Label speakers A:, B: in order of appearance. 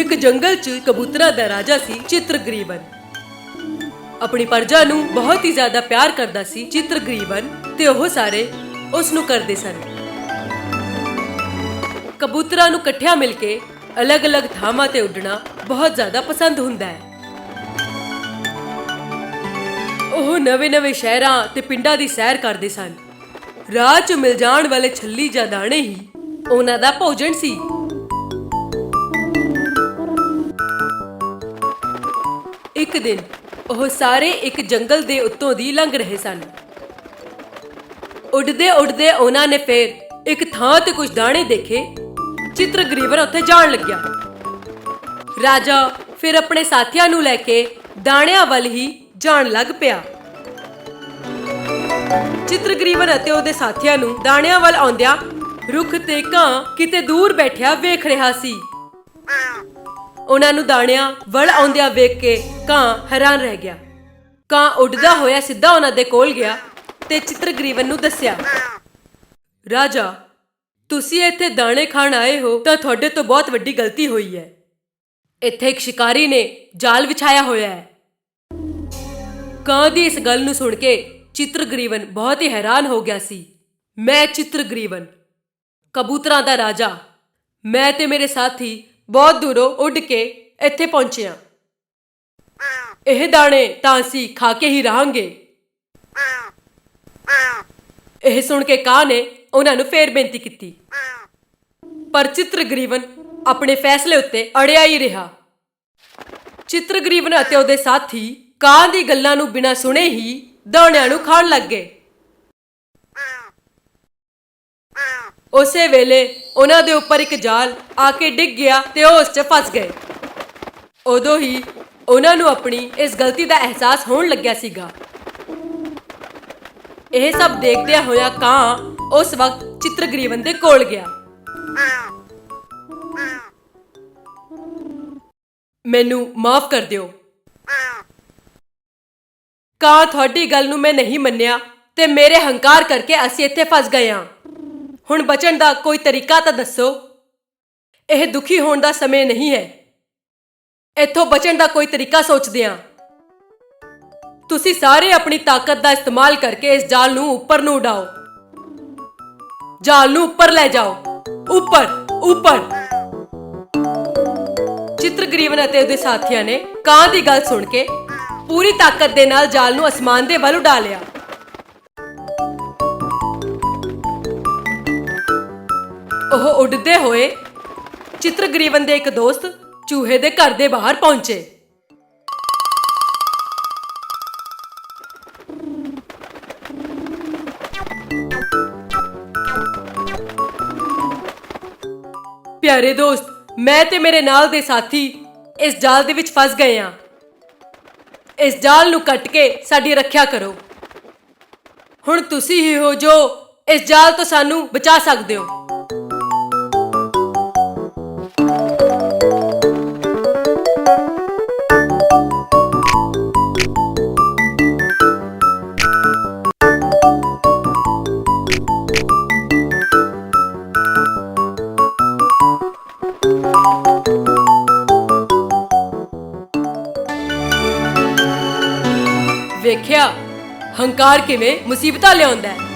A: ਇੱਕ ਜੰਗਲ 'ਚ ਕਬੂਤਰਾਂ ਦਾ ਰਾਜਾ ਸੀ ਚਿੱਤਰਗਰੀਵਨ। ਆਪਣੀ ਪਰਜਾ ਨੂੰ ਬਹੁਤ ਹੀ ਜ਼ਿਆਦਾ ਪਿਆਰ ਕਰਦਾ ਸੀ ਚਿੱਤਰਗਰੀਵਨ ਤੇ ਉਹ ਸਾਰੇ ਉਸ ਨੂੰ ਕਰਦੇ ਸਨ। ਕਬੂਤਰਾਂ ਨੂੰ ਇਕੱਠਿਆਂ ਮਿਲ ਕੇ ਅਲੱਗ-ਅਲੱਗ ਥਾਵਾਂ ਤੇ ਉੱਡਣਾ ਬਹੁਤ ਜ਼ਿਆਦਾ ਪਸੰਦ ਹੁੰਦਾ ਹੈ। ਉਹ ਨਵੇਂ-ਨਵੇਂ ਸ਼ਹਿਰਾਂ ਤੇ ਪਿੰਡਾਂ ਦੀ ਸੈਰ ਕਰਦੇ ਸਨ। ਰਾਹ 'ਚ ਮਿਲ ਜਾਣ ਵਾਲੇ ਛੱਲੀ ਜਾਂ ਦਾਣੇ ਹੀ ਉਹਨਾਂ ਦਾ ਭੋਜਨ ਸੀ। ਇੱਕ ਦਿਨ ਉਹ ਸਾਰੇ ਇੱਕ ਜੰਗਲ ਦੇ ਉੱਤੋਂ ਦੀ ਲੰਘ ਰਹੇ ਸਨ। ਉੱਡਦੇ ਉੱਡਦੇ ਉਹਨਾਂ ਨੇ ਫੇਰ ਇੱਕ ਥਾਂ ਤੇ ਕੁਝ ਦਾਣੇ ਦੇਖੇ ਚਿੱਤਰਗਰੀਵਨ ਉੱਥੇ ਜਾਣ ਲੱਗਿਆ। ਰਾਜਾ ਫਿਰ ਆਪਣੇ ਸਾਥੀਆਂ ਨੂੰ ਲੈ ਕੇ ਦਾਣਿਆਂ ਵੱਲ ਹੀ ਜਾਣ ਲੱਗ ਪਿਆ। ਚਿੱਤਰਗਰੀਵਨ ਅਤੇ ਉਹਦੇ ਸਾਥੀਆਂ ਨੂੰ ਦਾਣਿਆਂ ਵੱਲ ਆਉਂਦਿਆਂ ਰੁੱਖ ਤੇ ਕਾਂ ਕਿਤੇ ਦੂਰ ਬੈਠਿਆ ਵੇਖ ਰਿਹਾ ਸੀ। ਉਹਨਾਂ ਨੂੰ ਦਾਣਿਆਂ ਵਲ ਆਉਂਦਿਆਂ ਵੇਖ ਕੇ ਕਾਂ ਹੈਰਾਨ ਰਹਿ ਗਿਆ। ਕਾਂ ਉੱਡਦਾ ਹੋਇਆ ਸਿੱਧਾ ਉਹਨਾਂ ਦੇ ਕੋਲ ਗਿਆ ਤੇ ਚਿੱਤਰਗਰੀਵਨ ਨੂੰ ਦੱਸਿਆ, ਰਾਜਾ, ਤੁਸੀਂ ਇੱਥੇ ਦਾਣੇ ਖਾਣ ਆਏ ਹੋ ਤਾਂ ਤੁਹਾਡੇ ਤੋਂ ਬਹੁਤ ਵੱਡੀ ਗਲਤੀ ਹੋਈ ਹੈ। ਇੱਥੇ ਇੱਕ ਸ਼ਿਕਾਰੀ ਨੇ ਜਾਲ ਵਿਛਾਇਆ ਹੋਇਆ ਹੈ। ਕਾਂ ਦੀ ਇਸ ਗੱਲ ਨੂੰ ਸੁਣ ਕੇ ਚਿੱਤਰਗਰੀਵਨ ਬਹੁਤ ਹੀ ਹੈਰਾਨ ਹੋ ਗਿਆ ਸੀ। ਮੈਂ ਚਿੱਤਰਗਰੀਵਨ, ਕਬੂਤਰਾਂ ਦਾ ਰਾਜਾ। ਮੈਂ ਤੇ ਮੇਰੇ ਸਾਥੀ ਬਹੁਤ ਦੂਰੋਂ ਉੱਡ ਕੇ ਇੱਥੇ ਪਹੁੰਚਿਆ ਇਹ ਦਾਣੇ ਤਾਂ ਅਸੀਂ ਖਾ ਕੇ ਹੀ ਰਹਾਂਗੇ। ਇਹ ਸੁਣ ਕੇ ਕਾਂ ਨੇ ਉਹਨਾਂ ਨੂੰ ਫੇਰ ਬੇਨਤੀ ਕੀਤੀ। ਪਰ ਚਿੱਤਰਗਰੀਵਨ ਆਪਣੇ ਫੈਸਲੇ ਉੱਤੇ ਅੜਿਆ ਹੀ ਰਿਹਾ। ਚਿੱਤਰਗਰੀਵਨ ਅਤੇ ਉਹਦੇ ਸਾਥੀ ਕਾਂ ਦੀ ਗੱਲਾਂ ਨੂੰ ਬਿਨਾਂ ਸੁਣੇ ਹੀ ਦਾਣਿਆਂ ਨੂੰ ਖਾਣ ਲੱਗ ਗਏ। ਉਸੇ ਵੇਲੇ ਉਹਨਾਂ ਦੇ ਉੱਪਰ ਇੱਕ ਜਾਲ ਆ ਕੇ ਡਿੱਗ ਗਿਆ ਤੇ ਉਹ ਉਸ 'ਚ ਫਸ ਗਏ। ਉਦੋਂ ਹੀ ਉਹਨਾਂ ਨੂੰ ਆਪਣੀ ਇਸ ਗਲਤੀ ਦਾ ਅਹਿਸਾਸ ਹੋਣ ਲੱਗਿਆ ਸੀਗਾ। ਇਹ ਸਭ ਦੇਖਦਿਆਂ ਹੋਇਆ ਕਾਂ ਉਸ ਵਕਤ ਚਿੱਤਰਗਰੀਵਨ ਦੇ ਕੋਲ ਗਿਆ। ਮੈਨੂੰ ਮਾਫ ਕਰ ਦਿਓ। ਕਾਂ, ਤੁਹਾਡੀ ਗੱਲ ਨੂੰ ਮੈਂ ਨਹੀਂ ਮੰਨਿਆ ਤੇ ਮੇਰੇ ਹੰਕਾਰ ਕਰਕੇ ਅਸੀਂ ਇੱਥੇ ਫਸ ਗਏ ਹਾਂ। ਹੁਣ ਬਚਣ ਦਾ ਕੋਈ ਤਰੀਕਾ ਤਾਂ ਦੱਸੋ? ਇਹ ਦੁਖੀ ਹੋਣ ਦਾ ਸਮੇਂ ਨਹੀਂ ਹੈ। ਇੱਥੋਂ ਬਚਣ ਦਾ ਕੋਈ ਤਰੀਕਾ ਸੋਚਦੇ ਹਾਂ। ਤੁਸੀਂ ਸਾਰੇ ਆਪਣੀ ਤਾਕਤ ਦਾ ਇਸਤੇਮਾਲ ਕਰਕੇ ਇਸ ਜਾਲ ਨੂੰ ਉੱਪਰ ਨੂੰ ਉਡਾਓ। ਜਾਲ ਨੂੰ ਉੱਪਰ ਲੈ ਜਾਓ। ਉੱਪਰ ਉੱਪਰ। ਚਿੱਤਰਗਰੀਵਨ ਅਤੇ ਉਹਦੇ ਸਾਥੀਆਂ ਨੇ ਕਾਂ ਦੀ ਗੱਲ ਸੁਣ ਕੇ ਪੂਰੀ ਤਾਕਤ ਦੇ ਨਾਲ ਜਾਲ ਨੂੰ ਅਸਮਾਨ ਦੇ ਵੱਲ ਉਡਾ ਲਿਆ। ਉਹ ਉੱਡਦੇ ਹੋਏ ਚਿੱਤਰਗਰੀਵਨ ਦੇ ਇੱਕ ਦੋਸਤ ਚੂਹੇ ਦੇ ਘਰ ਦੇ ਬਾਹਰ ਪਹੁੰਚੇ। ਪਿਆਰੇ ਦੋਸਤ, ਮੈਂ ਤੇ ਮੇਰੇ ਨਾਲ ਦੇ ਸਾਥੀ ਇਸ ਜਾਲ ਦੇ ਵਿੱਚ ਫਸ ਗਏ ਹਾਂ। ਇਸ ਜਾਲ ਨੂੰ ਕੱਟ ਕੇ ਸਾਡੀ ਰੱਖਿਆ ਕਰੋ। ਹੁਣ ਤੁਸੀਂ ਹੀ ਹੋ ਜੋ ਇਸ ਜਾਲ ਤੋਂ ਸਾਨੂੰ ਬਚਾ ਸਕਦੇ ਹੋ। ਵੇਖਿਆ ਹੰਕਾਰ ਕਿਵੇਂ ਮੁਸੀਬਤਾਂ ਲਿਆਉਂਦਾ ਹੈ।